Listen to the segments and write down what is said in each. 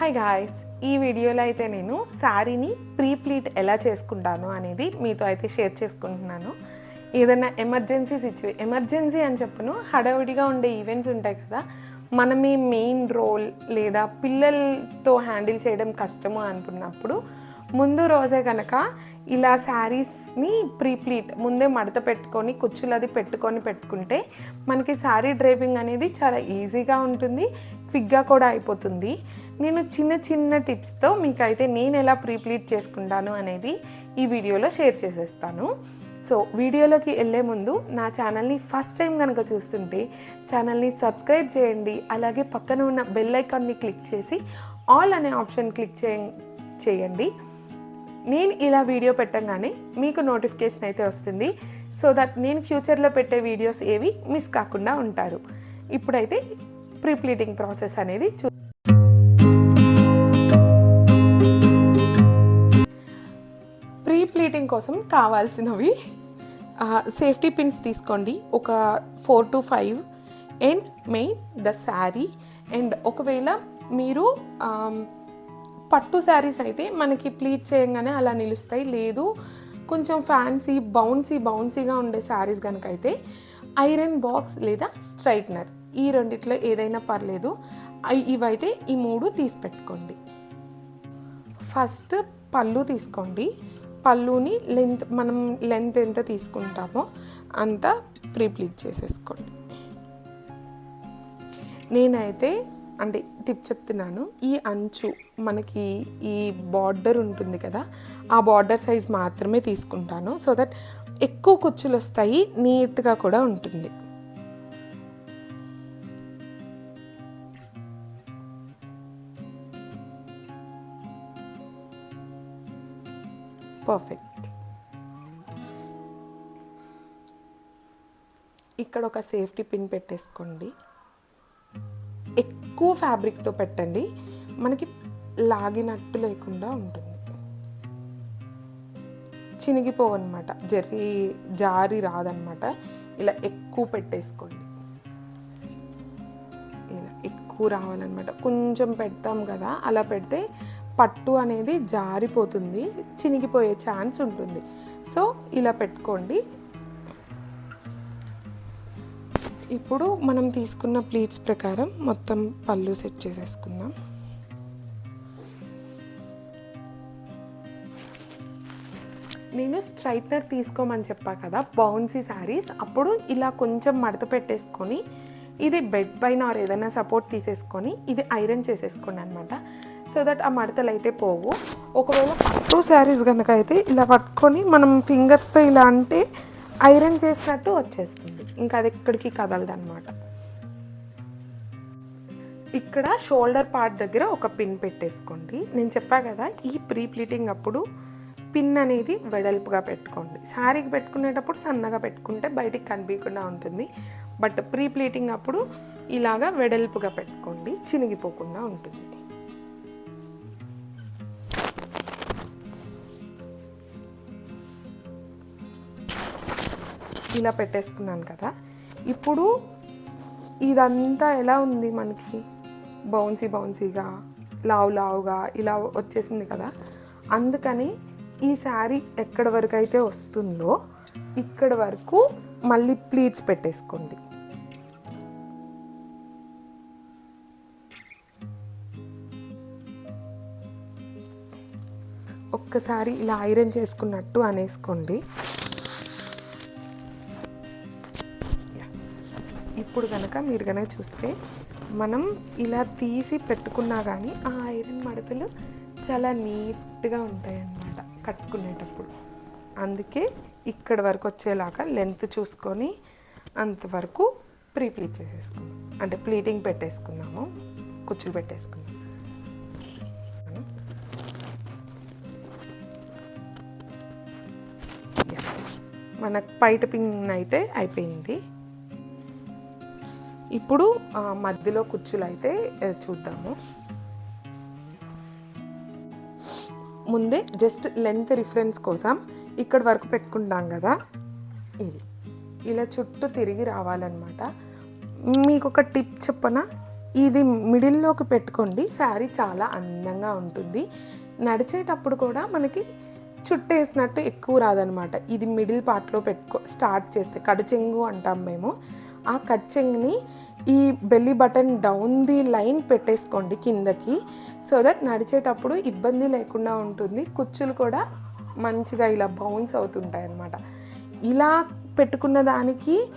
Hi guys ఈ వీడియోలో అయితే నేను శారీని ప్రీ ప్లీట్ ఎలా చేసుకుంటాను అనేది మీతో అయితే షేర్ చేసుకుంటున్నాను. ఏదైనా ఎమర్జెన్సీ సిచ్యువే ఎమర్జెన్సీ అని చెప్పను హడావిడిగా ఉండే ఈవెంట్స్ ఉంటాయి కదా మనమే మెయిన్ రోల్ లేదా పిల్లలతో హ్యాండిల్ చేయడం కష్టము అనుకున్నప్పుడు ముందు రోజే కనుక ఇలా శారీస్ని ప్రీప్లీట్ ముందే మడత పెట్టుకొని కుచ్చులు అది పెట్టుకొని పెట్టుకుంటే మనకి శారీ డ్రైపింగ్ అనేది చాలా ఈజీగా ఉంటుంది. క్విక్గా కూడా అయిపోతుంది. నేను చిన్న చిన్న టిప్స్తో మీకైతే నేను ఎలా ప్రీప్లీట్ చేసుకుంటాను అనేది ఈ వీడియోలో షేర్ చేసేస్తాను. సో వీడియోలోకి వెళ్ళే ముందు నా ఛానల్ని ఫస్ట్ టైం కనుక చూస్తుంటే ఛానల్ని సబ్స్క్రైబ్ చేయండి. అలాగే పక్కన ఉన్న బెల్ ఐకాన్ని క్లిక్ చేసి ఆల్ అనే ఆప్షన్ క్లిక్ చేయ చేయండి. నేను ఇలా వీడియో పెట్టగానే మీకు నోటిఫికేషన్ అయితే వస్తుంది. సో దట్ నేను ఫ్యూచర్లో పెట్టే వీడియోస్ ఏవి మిస్ కాకుండా ఉంటారు. ఇప్పుడైతే ప్రీప్లీటింగ్ ప్రాసెస్ అనేది చూ ప్రీ ప్లీటింగ్ కోసం కావాల్సినవి సేఫ్టీ పిన్స్ తీసుకోండి. ఒక four to five. And main the sari. And ఒకవేళ మీరు పట్టు శారీస్ అయితే మనకి ప్లీట్ చేయగానే అలా నిలుస్తాయి. లేదు కొంచెం ఫ్యాన్సీ బౌన్సీ బౌన్సీగా ఉండే శారీస్ కనుక అయితే ఐరన్ బాక్స్ లేదా స్ట్రైట్నర్. ఈ రెండిట్లో ఏదైనా పర్లేదు. ఇవైతే ఈ మూడు తీసి పెట్టుకోండి. ఫస్ట్ పళ్ళు తీసుకోండి. పళ్ళుని లెంత్ మనం లెంత్ ఎంత తీసుకుంటామో అంత ప్రీప్లీట్ చేసేసుకోండి. నేనైతే అంటే టిప్ చెప్తున్నాను. ఈ అంచు మనకి ఈ బార్డర్ ఉంటుంది కదా ఆ బార్డర్ సైజ్ మాత్రమే తీసుకుంటాను. సో దట్ ఎక్కువ కుచ్చులు వస్తాయి నీట్గా కూడా ఉంటుంది. పర్ఫెక్ట్ ఇక్కడ ఒక సేఫ్టీ పిన్ పెట్టేసుకోండి. ఎక్కువ ఫ్యాబ్రిక్తో పెట్టండి. మనకి లాగినట్టు లేకుండా ఉంటుంది. చినిగిపోవన్నమాట. జరి జారి రాదనమాట ఇలా ఎక్కువ పెట్టేసుకోండి. ఇలా ఎక్కువ రావాలన్నమాట. కొంచెం పెడతాం కదా అలా పెడితే పట్టు అనేది జారిపోతుంది చినిగిపోయే ఛాన్స్ ఉంటుంది. సో ఇలా పెట్టుకోండి. ఇప్పుడు మనం తీసుకున్న ప్లీట్స్ ప్రకారం మొత్తం పళ్ళు సెట్ చేసేసుకుందాం. నేను స్ట్రైట్నర్ తీసుకోమని చెప్పా కదా బౌన్సీ శారీస్. అప్పుడు ఇలా కొంచెం మడత పెట్టేసుకొని ఇది బెడ్ పైన ఆర్ ఏదైనా సపోర్ట్ తీసేసుకొని ఇది ఐరన్ చేసేసుకోండి అనమాట సో దట్ ఆ మడతలు అయితే పోవు. ఒకవేళ టూ శారీస్ కనుక అయితే ఇలా పట్టుకొని మనం ఫింగర్స్తో ఇలా అంటే ఐరన్ చేసినట్టు వచ్చేస్తుంది. ఇంకా అది ఎక్కడికి కదలదు అనమాట ఇక్కడ షోల్డర్ పార్ట్ దగ్గర ఒక పిన్ పెట్టేసుకోండి. నేను చెప్పా కదా ఈ ప్రీ ప్లీటింగ్ అప్పుడు పిన్ అనేది వెడల్పుగా పెట్టుకోండి. శారీకి పెట్టుకునేటప్పుడు సన్నగా పెట్టుకుంటే బయటికి కనిపించకుండా ఉంటుంది. బట్ ప్రీ ప్లీటింగ్ అప్పుడు ఇలాగా వెడల్పుగా పెట్టుకోండి. చినిగిపోకుండా ఉంటుంది. ఇలా పెట్టేసుకున్నాను కదా. ఇప్పుడు ఇదంతా ఎలా ఉంది మనకి? బౌన్సీ బౌన్సీగా లావు లావుగా ఇలా వచ్చేసింది కదా. అందుకని ఈ శారీ ఎక్కడ వరకు అయితే వస్తుందో ఇక్కడ వరకు మళ్ళీ ప్లీట్స్ పెట్టేసుకోండి. ఒక్కసారి ఇలా ఐరన్ చేసుకున్నట్టు అనేసుకోండి. ఇప్పుడు కనుక మీరు కనుక చూస్తే మనం ఇలా తీసి పెట్టుకున్నా కానీ ఆ ఐరన్ మడతలు చాలా నీట్గా ఉంటాయి అన్నమాట కట్టుకునేటప్పుడు. అందుకే ఇక్కడ వరకు వచ్చేలాగా లెంత్ చూసుకొని అంతవరకు ప్రీ ప్లీట్ చేసేసుకున్నాం అంటే ప్లీటింగ్ పెట్టేసుకున్నాము కుచ్చులు పెట్టేసుకున్నాం మనకు పైట పిన్ అయితే అయిపోయింది. ఇప్పుడు మధ్యలో కుచ్చులు అయితే చూద్దాము. ముందే జస్ట్ లెంత్ రిఫరెన్స్ కోసం ఇక్కడ వరకు పెట్టుకుంటాం కదా? ఇది. ఇలా చుట్టూ తిరిగి రావాలన్నమాట. మీకు ఒక టిప్ చెప్పనా? ఇది మిడిల్లోకి పెట్టుకోండి. శారీ చాలా అందంగా ఉంటుంది. నడిచేటప్పుడు కూడా మనకి చుట్టేసినట్టు ఎక్కువ రాదనమాట ఇది మిడిల్ పార్ట్లో పెట్టుకో స్టార్ట్ చేస్తే కడుచెంగు అంటాం మేము. ఆ కట్చింగ్ని ఈ belly button down the line పెట్టేసుకోండి కిందకి సో దట్ నడిచేటప్పుడు ఇబ్బంది లేకుండా ఉంటుంది. కుచ్చులు కూడా మంచిగా ఇలా బౌన్స్ అవుతుంటాయి అన్నమాట. ఇలా పెట్టుకున్న దానికి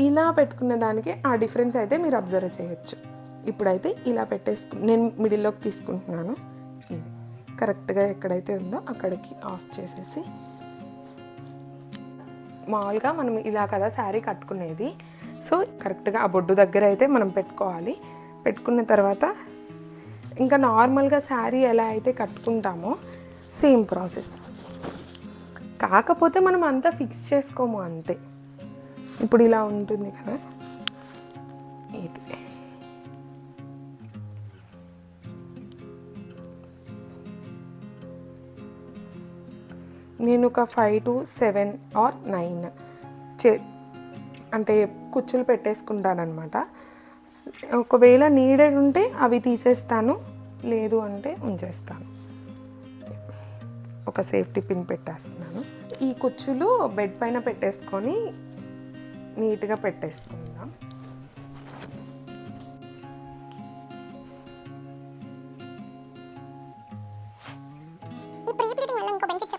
ఇలా పెట్టుకున్న దానికి ఆ డిఫరెన్స్ అయితే మీరు అబ్జర్వ్ చేయొచ్చు. ఇప్పుడైతే ఇలా పెట్టేసుకు నేను మిడిల్లోకి తీసుకుంటున్నాను. ఇది కరెక్ట్గా ఎక్కడైతే ఉందో అక్కడికి ఆఫ్ చేసేసి. మామూలుగా మనం ఇలా కదా శారీ కట్టుకునేది సో కరెక్ట్గా ఆ బొడ్డు దగ్గర అయితే మనం పెట్టుకోవాలి. పెట్టుకున్న తర్వాత ఇంకా నార్మల్గా శారీ ఎలా అయితే కట్టుకుంటామో సేమ్ ప్రాసెస్. కాకపోతే మనం అంతా ఫిక్స్ చేసుకోము అంతే. ఇప్పుడు ఇలా ఉంటుంది కదా. ఇది. నేను ఒక five to seven or nine చే అంటే కుచ్చులు పెట్టేసుకుంటానమాట ఒకవేళ నీడెడ్ ఉంటే అవి తీసేస్తాను లేదు అంటే ఉంచేస్తాను. ఒక సేఫ్టీ పిన్ పెట్టేస్తున్నాను. ఈ కుచ్చులు బెడ్ పైన పెట్టేసుకొని నీట్గా పెట్టేసుకుందాం. ఈ వల్ల ఇంకో బెనిఫిట్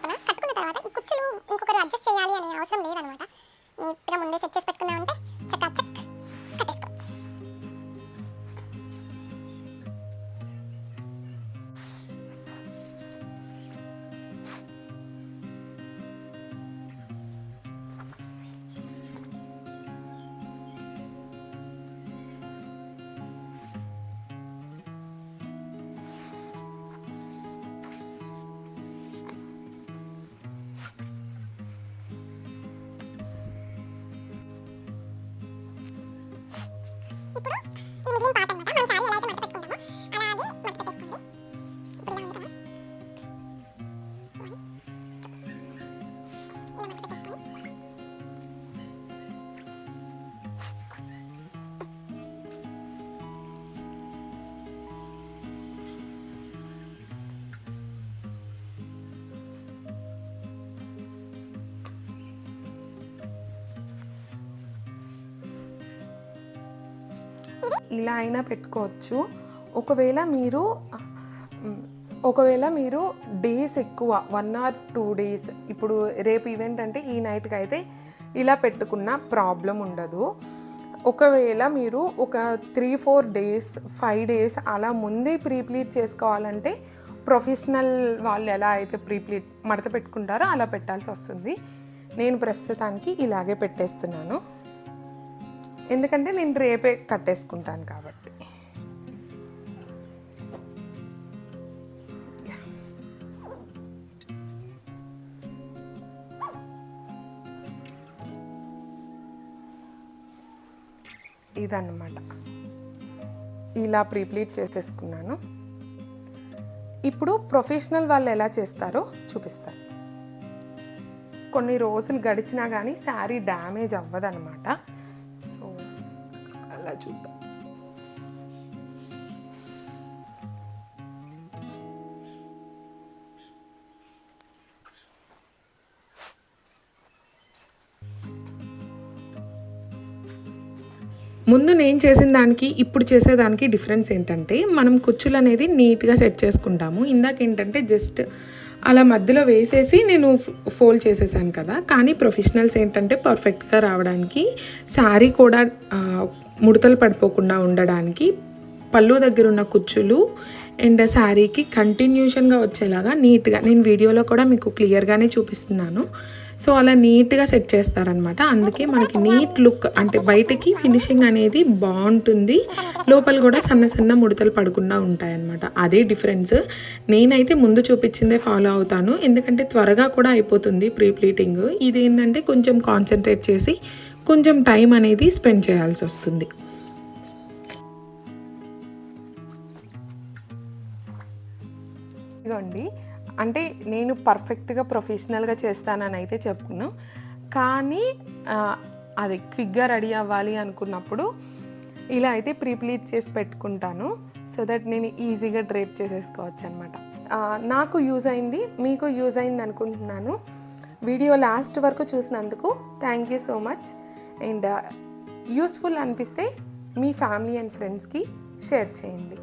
ఇప్పుడు ఇలా అయినా పెట్టుకోవచ్చు. ఒకవేళ మీరు ఒకవేళ మీరు డేస్ ఎక్కువ వన్ ఆర్ టూ డేస్ ఇప్పుడు రేపు ఈవెంట్ అంటే ఈ నైట్కి అయితే ఇలా పెట్టుకున్న ప్రాబ్లం ఉండదు. ఒకవేళ మీరు ఒక three four days five days అలా ముందే ప్రీప్లీట్ చేసుకోవాలంటే ప్రొఫెషనల్ వాళ్ళు ఎలా అయితే ప్రీప్లీట్ మడత పెట్టుకుంటారో అలా పెట్టాల్సి వస్తుంది. నేను ప్రస్తుతానికి ఇలాగే పెట్టేస్తున్నాను. ఎందుకంటే నేను రేపే కట్టేసుకుంటాను కాబట్టి. ఇదన్నమాట. ఇలా ప్రీప్లీట్ చేసేసుకున్నాను. ఇప్పుడు ప్రొఫెషనల్ వాళ్ళు ఎలా చేస్తారో చూపిస్తాను. కొన్ని రోజులు గడిచినా కానీ శారీ డ్యామేజ్ అవ్వదన్నమాట. అనమాట చూద్దాం. ముందు నేను చేసిన దానికి ఇప్పుడు చేసేదానికి డిఫరెన్స్ ఏంటంటే మనం కుచ్చులు అనేది నీట్గా సెట్ చేసుకుంటాము. ఇందాక ఏంటంటే జస్ట్ అలా మధ్యలో వేసేసి నేను ఫోల్డ్ చేసేసాను కదా. కానీ ప్రొఫెషనల్స్ ఏంటంటే పర్ఫెక్ట్గా రావడానికి శారీ కూడా ముడతలు పడిపోకుండా ఉండడానికి పళ్ళు దగ్గర ఉన్న కుచ్చులు అండ్ శారీకి కంటిన్యూషన్గా వచ్చేలాగా నీట్గా నేను వీడియోలో కూడా మీకు క్లియర్గానే చూపిస్తున్నాను. సో అలా నీట్గా సెట్ చేస్తారనమాట అందుకే మనకి నీట్ లుక్ అంటే బయటకి ఫినిషింగ్ అనేది బాగుంటుంది. లోపల కూడా సన్న సన్న ముడతలు పడకుండా ఉంటాయన్నమాట. అదే డిఫరెన్స్. నేనైతే ముందు చూపించిందే ఫాలో అవుతాను. ఎందుకంటే త్వరగా కూడా అయిపోతుంది ప్రీ ప్లీటింగ్ ఇది ఏంటంటే కొంచెం కాన్సన్ట్రేట్ చేసి కొంచెం టైం అనేది స్పెండ్ చేయాల్సి వస్తుంది. ఇదిగోండి. అంటే నేను పర్ఫెక్ట్గా ప్రొఫెషనల్గా చేస్తానని అయితే చెప్పుకున్నాం. కానీ అది క్విక్గా రెడీ అవ్వాలి అనుకున్నప్పుడు ఇలా అయితే ప్రీప్లీట్ చేసి పెట్టుకుంటాను. సో దట్ నేను ఈజీగా డ్రేప్ చేసేసుకోవచ్చు అనమాట నాకు యూజ్ అయింది మీకు యూజ్ అయింది అనుకుంటున్నాను. వీడియో లాస్ట్ వరకు చూసినందుకు thank you so much. And uh, useful అనిపిస్తే మీ ఫ్యామిలీ అండ్ ఫ్రెండ్స్కి షేర్ చేయండి.